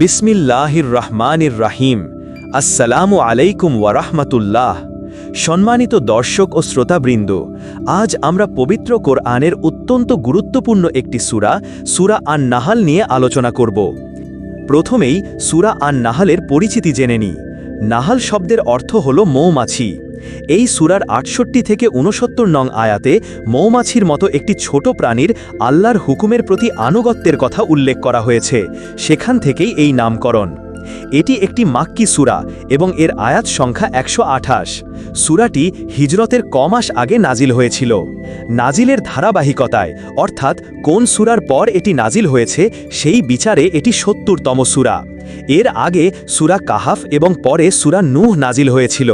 বিসমিল্লাহির রহমানির রাহিম আসসালামু আলাইকুম ওয়ারাহমাতুল্লাহ সম্মানিত দর্শক ও শ্রোতাবৃন্দ, আজ আমরা পবিত্র কোরআনের অত্যন্ত গুরুত্বপূর্ণ একটি সুরা সুরা আন নাহাল নিয়ে আলোচনা করব। প্রথমেই সুরা আন নাহালের পরিচিতি জেনে নিই। নাহাল শব্দের অর্থ হল মৌমাছি। এই সুরার আটষট্টি থেকে উনসত্তর নং আয়াতে মৌমাছির মতো একটি ছোট প্রাণীর আল্লাহর হুকুমের প্রতি আনুগত্যের কথা উল্লেখ করা হয়েছে। সেখান থেকেই এই নামকরণ। এটি একটি মাক্কি সূরা এবং এর আয়াত সংখ্যা একশো আঠাশ। সুরাটি হিজরতের কমাস আগে নাজিল হয়েছিল। নাজিলের ধারাবাহিকতায়, অর্থাৎ কোন সুরার পর এটি নাজিল হয়েছে, সেই বিচারে এটি সত্তরতম সূরা। এর আগে সুরা কাহাফ এবং পরে সুরা নুহ নাজিল হয়েছিল।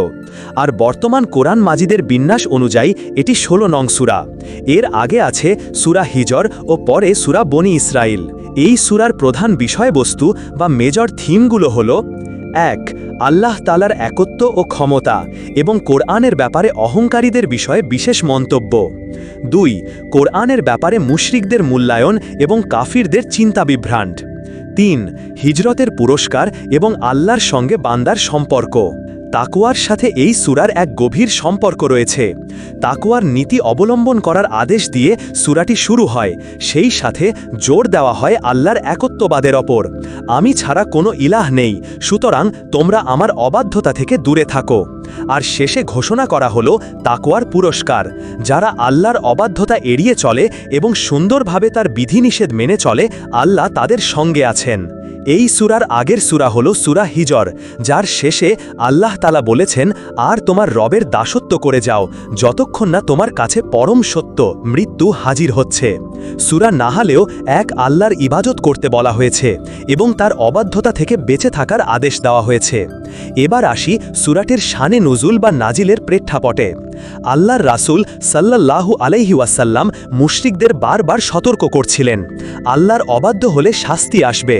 আর বর্তমান কোরআন মাজিদের বিন্যাস অনুযায়ী এটি ষোলো নং সুরা। এর আগে আছে সুরা হিজর ও পরে সুরা বনি ইসরাইল এই সুরার প্রধান বিষয়বস্তু বা মেজর থিমগুলো হল, এক, আল্লাহ তালার একত্ব ও ক্ষমতা এবং কোরআনের ব্যাপারে অহংকারীদের বিষয়ে বিশেষ মন্তব্য। দুই, কোরআনের ব্যাপারে মুশরিকদের মূল্যায়ন এবং কাফিরদের চিন্তা বিভ্রান্ত তিন, হিজরতের পুরস্কার এবং আল্লাহর সঙ্গে বান্দার সম্পর্ক। তাকুয়ার সাথে এই সুরার এক গভীর সম্পর্ক রয়েছে। তাকুয়ার নীতি অবলম্বন করার আদেশ দিয়ে সুরাটি শুরু হয়। সেই সাথে জোর দেওয়া হয় আল্লাহর একত্ববাদের ওপর। আমি ছাড়া কোনো ইলাহ নেই, সুতরাং তোমরা আমার অবাধ্যতা থেকে দূরে থাকো। আর শেষে ঘোষণা করা হলো তাকুয়ার পুরস্কার, যারা আল্লাহর অবাধ্যতা এড়িয়ে চলে এবং সুন্দরভাবে তার বিধিনিষেধ মেনে চলে, আল্লাহ তাদের সঙ্গে আছেন। এই সুরার আগের সুরা হল সুরা হিজর, যার শেষে আল্লাহ তালা বলেছেন, আর তোমার রবের দাসত্ব করে যাও, যতক্ষণ না তোমার কাছে পরম সত্য মৃত্যু হাজির হচ্ছে। সুরা নাহালেও এক আল্লাহর ইবাজত করতে বলা হয়েছে এবং তার অবাধ্যতা থেকে বেঁচে থাকার আদেশ দেওয়া হয়েছে। এবার আসি সুরাটের শানে নজুল বা নাজিলের প্রেক্ষাপটে। আল্লাহর রাসুল সাল্লাল্লাহু আলাইহি ওয়াসাল্লাম মুশরিকদের বারবার সতর্ক করছিলেন। আল্লাহর অবাধ্য হলে শাস্তি আসবে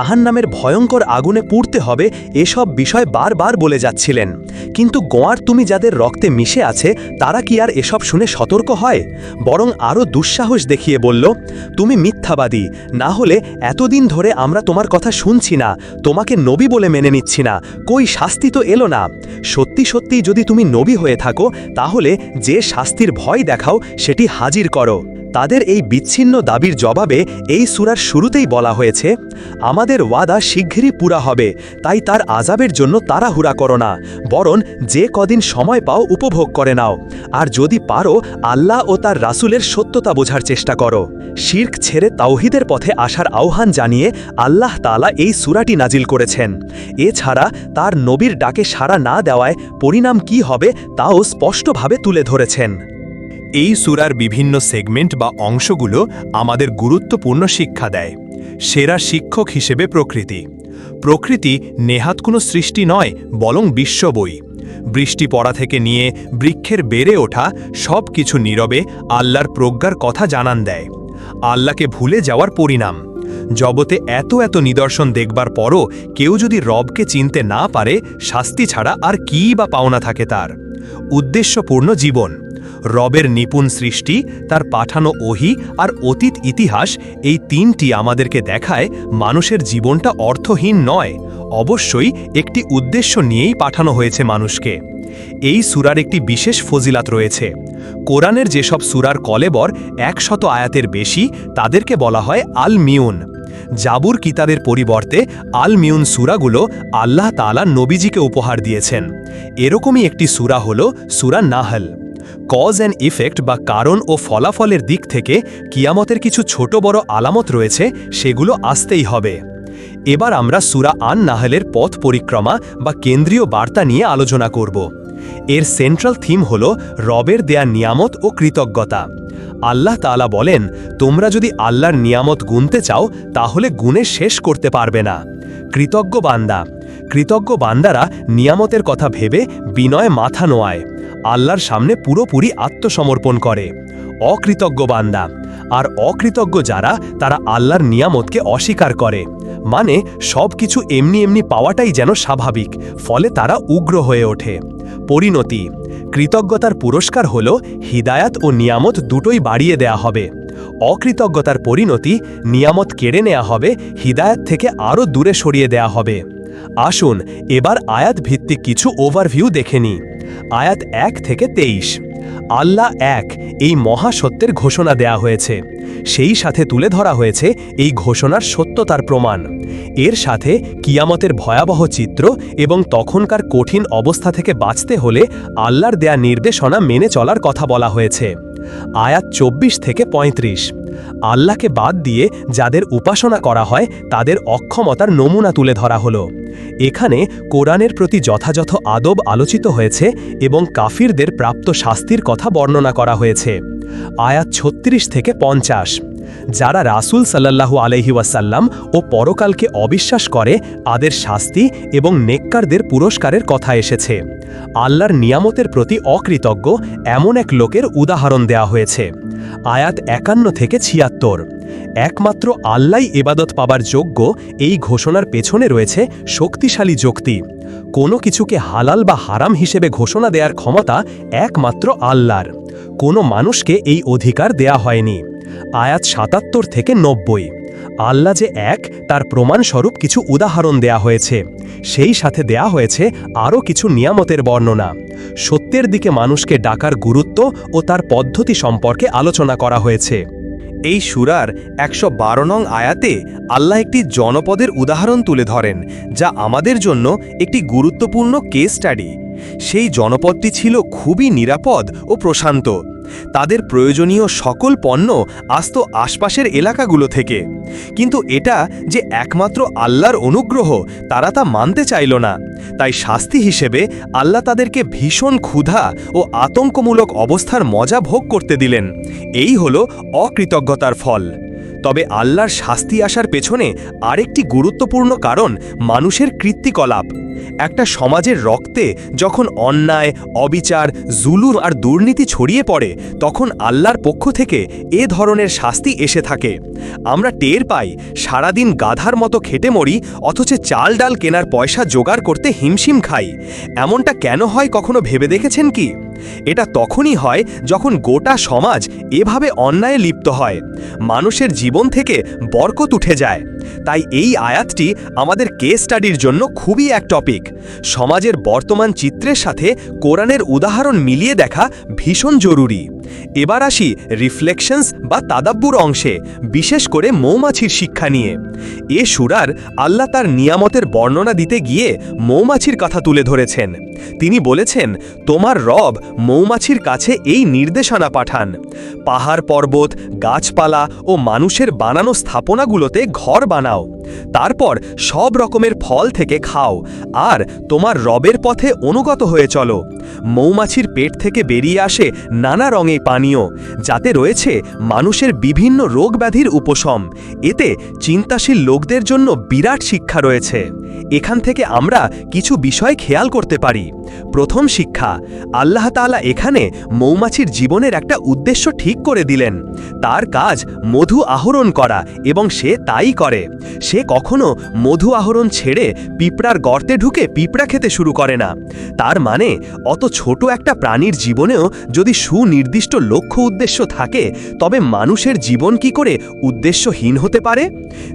জাহান নামের ভয়ঙ্কর আগুনে পুড়তে হবে এসব বিষয় বারবার বলে যাচ্ছিলেন। কিন্তু গোয়ার তুমি যাদের রক্তে মিশে আছে, তারা কি আর এসব শুনে সতর্ক হয়? বরং আরও দুঃসাহস দেখিয়ে বলল, তুমি মিথ্যাবাদী, না হলে এতদিন ধরে আমরা তোমার কথা শুনছি না, তোমাকে নবী বলে মেনে নিচ্ছি না, কই শাস্তি তো এলো না। সত্যি সত্যি যদি তুমি নবী হয়ে থাকো, তাহলে যে শাস্তির ভয় দেখাও, সেটি হাজির করো। তাদের এই বিচ্ছিন্ন দাবির জবাবে এই সুরার শুরুতেই বলা হয়েছে, আমাদের ওয়াদা শীঘ্রই পুরা হবে, তাই তার আজাবের জন্য তাড়াহুড়া করো না, বরং যে কদিন সময় পাও উপভোগ করে নাও, আর যদি পারো, আল্লাহ ও তার রাসুলের সত্যতা বোঝার চেষ্টা করো। শির্ক ছেড়ে তাওহিদের পথে আসার আহ্বান জানিয়ে আল্লাহ তালা এই সুরাটি নাজিল করেছেন। এছাড়া তার নবীর ডাকে সাড়া না দেওয়ায় পরিণাম কি হবে, তাও স্পষ্টভাবে তুলে ধরেছেন। এই সুরার বিভিন্ন সেগমেন্ট বা অংশগুলো আমাদের গুরুত্বপূর্ণ শিক্ষা দেয়, সেরা শিক্ষক হিসেবে প্রকৃতি। প্রকৃতি নেহাত কোনো সৃষ্টি নয়, বরং বিশ্ব বই। বৃষ্টি পড়া থেকে নিয়ে বৃক্ষের বেড়ে ওঠা সব কিছু নীরবে আল্লাহর প্রজ্ঞার কথা জানান দেয়। আল্লাহকে ভুলে যাওয়ার পরিণাম। জগতে এত এত নিদর্শন দেখবার পরও কেউ যদি রবকে চিনতে না পারে, শাস্তি ছাড়া আর কী বা পাওনা থাকে তার? উদ্দেশ্যপূর্ণ জীবন। রবের নিপুণ সৃষ্টি, তার পাঠানো ওহি আর অতীত ইতিহাস এই তিনটি আমাদেরকে দেখায় মানুষের জীবনটা অর্থহীন নয়, অবশ্যই একটি উদ্দেশ্য নিয়েই পাঠানো হয়েছে মানুষকে। এই সুরার একটি বিশেষ ফজিলাত রয়েছে। কোরআনের যেসব সুরার কলেবর একশত আয়াতের বেশি, তাদেরকে বলা হয় আল মিউন জাবুর কিতাবের পরিবর্তে আল মিউন সুরাগুলো আল্লাহ তালা নবীজিকে উপহার দিয়েছেন। এরকমই একটি সুরা হল সুরা নাহল। কজ অ্যান্ড ইফেক্ট বা কারণ ও ফলাফলের দিক থেকে কিয়ামতের কিছু ছোট বড় আলামত রয়েছে, সেগুলো আসতেই হবে। এবার আমরা সুরা আন নাহলের পথ পরিক্রমা বা কেন্দ্রীয় বার্তা নিয়ে আলোচনা করব। এর সেন্ট্রাল থিম হল রবের দেয়া নিয়ামত ও কৃতজ্ঞতা। আল্লাহ তালা বলেন, তোমরা যদি আল্লাহর নিয়ামত গুনতে চাও, তাহলে গুণে শেষ করতে পারবে না। কৃতজ্ঞ বান্দা, কৃতজ্ঞ বান্দারা নিয়ামতের কথা ভেবে বিনয় মাথা নোয়ায়। আল্লাহর সামনে পুরোপুরি আত্মসমর্পণ করে। অকৃতজ্ঞ বান্দা। আর অকৃতজ্ঞ যারা, তারা আল্লাহর নিয়ামতকে অস্বীকার করে। মানে সব কিছু এমনি এমনি পাওয়াটাই যেন স্বাভাবিক, ফলে তারা উগ্র হয়ে ওঠে। পরিণতি। কৃতজ্ঞতার পুরস্কার হল হিদায়াত ও নিয়ামত দুটোই বাড়িয়ে দেয়া হবে। অকৃতজ্ঞতার পরিণতি, নিয়ামত কেড়ে নেওয়া হবে, হিদায়াত থেকে আরও দূরে সরিয়ে দেয়া হবে। আসুন, এবার আয়াত ভিত্তিক কিছু ওভারভিউ দেখে নিই। আয়াত এক থেকে তেইশ। আল্লাহ এক এই মহাসত্যের ঘোষণা দেয়া হয়েছে। সেই সাথে তুলে ধরা হয়েছে এই ঘোষণার সত্যতার প্রমাণ। এর সাথে কিয়ামতের ভয়াবহ চিত্র এবং তখনকার কঠিন অবস্থা থেকে বাঁচতে হলে আল্লাহর দেয়া নির্দেশনা মেনে চলার কথা বলা হয়েছে। আয়াত চব্বিশ থেকে ৩৫ আল্লাহকে বাদ দিয়ে যাদের উপাসনা করা হয়, তাদের অক্ষমতার নমুনা তুলে ধরা হলো। এখানে কোরআনের প্রতি যথাযথ আদব আলোচিত হয়েছে এবং কাফিরদের প্রাপ্ত শাস্তির কথা বর্ণনা করা হয়েছে। আয়াত ছত্রিশ থেকে পঞ্চাশ। যারা রাসূল সাল্লাল্লাহু আলহি ওয়াসাল্লাম ও পরকালকে অবিশ্বাস করে, তাদের শাস্তি এবং নেককারদের পুরস্কারের কথা এসেছে। আল্লাহর নিয়ামতের প্রতি অকৃতজ্ঞ এমন এক লোকের উদাহরণ দেয়া হয়েছে। আয়াত একান্ন থেকে ছিয়াত্তর। একমাত্র আল্লাই এবাদত পাবার যোগ্য, এই ঘোষণার পেছনে রয়েছে শক্তিশালী যুক্তি। কোনো কিছুকে হালাল বা হারাম হিসেবে ঘোষণা দেওয়ার ক্ষমতা একমাত্র আল্লাহর। কোনো মানুষকে এই অধিকার দেয়া হয়নি। আয়াত সাতাত্তর থেকে নব্বই। আল্লাহ যে এক, তার প্রমাণস্বরূপ কিছু উদাহরণ দেয়া হয়েছে। সেই সাথে দেয়া হয়েছে আরও কিছু নিয়ামতের বর্ণনা। সত্যের দিকে মানুষকে ডাকার গুরুত্ব ও তার পদ্ধতি সম্পর্কে আলোচনা করা হয়েছে। এই সুরার একশো বারো নং আয়াতে আল্লাহ একটি জনপদের উদাহরণ তুলে ধরেন, যা আমাদের জন্য একটি গুরুত্বপূর্ণ কেস স্টাডি সেই জনপদটি ছিল খুবই নিরাপদ ও প্রশান্ত। তাদের প্রয়োজনীয় সকল পণ্য আসত আশপাশের এলাকাগুলো থেকে। কিন্তু এটা যে একমাত্র আল্লাহর অনুগ্রহ, তারা তা মানতে চাইল না। তাই শাস্তি হিসেবে আল্লাহ তাদেরকে ভীষণ ক্ষুধা ও আতঙ্কমূলক অবস্থার মজা ভোগ করতে দিলেন। এই হল অকৃতজ্ঞতার ফল। তবে আল্লাহর শাস্তি আসার পেছনে আরেকটি গুরুত্বপূর্ণ কারণ মানুষের কৃত্তিকলাপ। একটা সমাজের রক্তে যখন অন্যায়, অবিচার, জুলুম আর দুর্নীতি ছড়িয়ে পড়ে, তখন আল্লাহর পক্ষ থেকে এ ধরনের শাস্তি এসে থাকে। আমরা টের পাই, সারাদিন গাধার মতো খেটে মরি, অথচ চাল ডাল কেনার পয়সা জোগাড় করতে হিমশিম খাই। এমনটা কেন হয় কখনো ভেবে দেখেছেন কি? এটা তখনই হয় যখন গোটা সমাজ এভাবে অন্যায়ে লিপ্ত হয়। মানুষের জীবন থেকে বরকত উঠে যায়। তাই এই আয়াতটি আমাদের কেস স্টাডির জন্য খুবই এক টপিক সমাজের বর্তমান চিত্রের সাথে কোরআনের উদাহরণ মিলিয়ে দেখা ভীষণ জরুরি। এবার আসি রিফ্লেকশনস বা তাদাব্বুর অংশে, বিশেষ করে মৌমাছির শিক্ষা নিয়ে। এ সুরার আল্লাহ তার নিয়ামতের বর্ণনা দিতে গিয়ে মৌমাছির কথা তুলে ধরেছেন। তিনি বলেছেন, তোমার রব মৌমাছির কাছে এই নির্দেশনা পাঠান। পাহাড় পর্বত, গাছপালা ও মানুষের বানানো স্থাপনাগুলোতে ঘর বানাও। তারপর সব রকমের ফল থেকে খাও, আর তোমার রবের পথে অনুগত হয়ে চলো। মৌমাছির পেট থেকে বেরিয়ে আসে নানা রঙে পানীয়, যাতে রয়েছে মানুষের বিভিন্ন রোগ ব্যাধির উপশম। এতে চিন্তাশীল লোকদের জন্য বিরাট শিক্ষা রয়েছে। এখান থেকে আমরা কিছু বিষয় খেয়াল করতে পারি। প্রথম শিক্ষা, আল্লাহ তাআলা এখানে মৌমাছির জীবনের একটা উদ্দেশ্য ঠিক করে দিলেন। তার কাজ মধু আহরণ করা এবং সে তাই করে। সে কখনো মধু আহরণ ছেড়ে পিঁপড়ার গর্তে ঢুকে পিঁপড়া খেতে শুরু করে না। তার মানে অত ছোট একটা প্রাণীর জীবনেও যদি সুনির্দিষ্ট লক্ষ্য উদ্দেশ্য থাকে, তবে মানুষের জীবন কি করে উদ্দেশ্যহীন হতে পারে?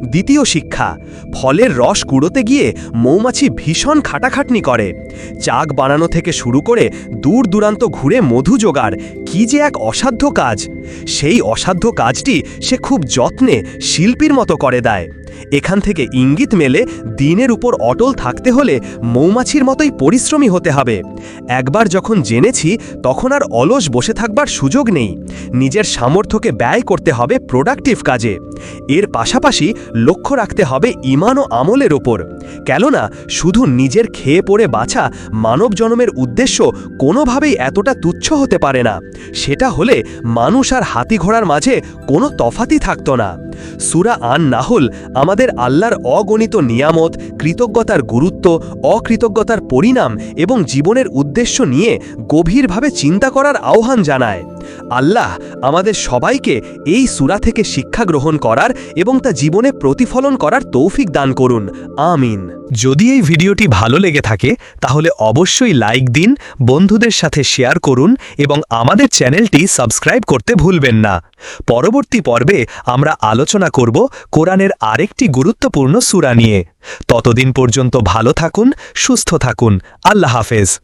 দ্বিতীয় শিক্ষা, ফলের রস কুড়োতে গিয়ে মৌমাছি ভীষণ খাটাখাটনি করে। চাক বানানো থেকে শুরু করে দূর দূরান্ত ঘুরে মধু জোগাড়, কি যে এক অসাধ্য কাজ! সেই অসাধ্য কাজটি সে খুব যত্নে শিল্পীর মতো করে দেয়। এখান থেকে ইঙ্গিত মেলে দিনের উপর অটল থাকতে হলে মৌমাছির মতোই পরিশ্রমী হতে হবে। একবার যখন জেনেছি, তখন আর অলস বসে থাকবার সুযোগ নেই। নিজের সামর্থ্যকে ব্যয় করতে হবে প্রোডাক্টিভ কাজে। এর পাশাপাশি লক্ষ্য রাখতে হবে ইমান ও আমলের ওপর। কেননা, শুধু নিজের খেয়ে পড়ে বাছা মানব জন্মের উদ্দেশ্য কোনোভাবেই এতটা তুচ্ছ হতে পারে না। সেটা হলে মানুষ আর হাতি ঘোড়ার মাঝে কোনো তফাতই থাকতো না। সুরা আন নাহল আমাদের আল্লাহর অগণিত নিয়ামত, কৃতজ্ঞতার গুরুত্ব, অকৃতজ্ঞতার পরিণাম এবং জীবনের উদ্দেশ্য নিয়ে গভীরভাবে চিন্তা করার আহ্বান জানায়। আল্লাহ আমাদের সবাইকে এই সূরা থেকে শিক্ষা গ্রহণ করার এবং তা জীবনে প্রতিফলন করার তৌফিক দান করুন। আমিন। যদি এই ভিডিওটি ভালো লেগে থাকে, তাহলে অবশ্যই লাইক দিন, বন্ধুদের সাথে শেয়ার করুন এবং আমাদের চ্যানেলটি সাবস্ক্রাইব করতে ভুলবেন না। পরবর্তী পর্বে আমরা আলোচনা করব কোরআনের আরেকটি গুরুত্বপূর্ণ সূরা নিয়ে। ততদিন পর্যন্ত ভালো থাকুন, সুস্থ থাকুন। আল্লাহ হাফেজ।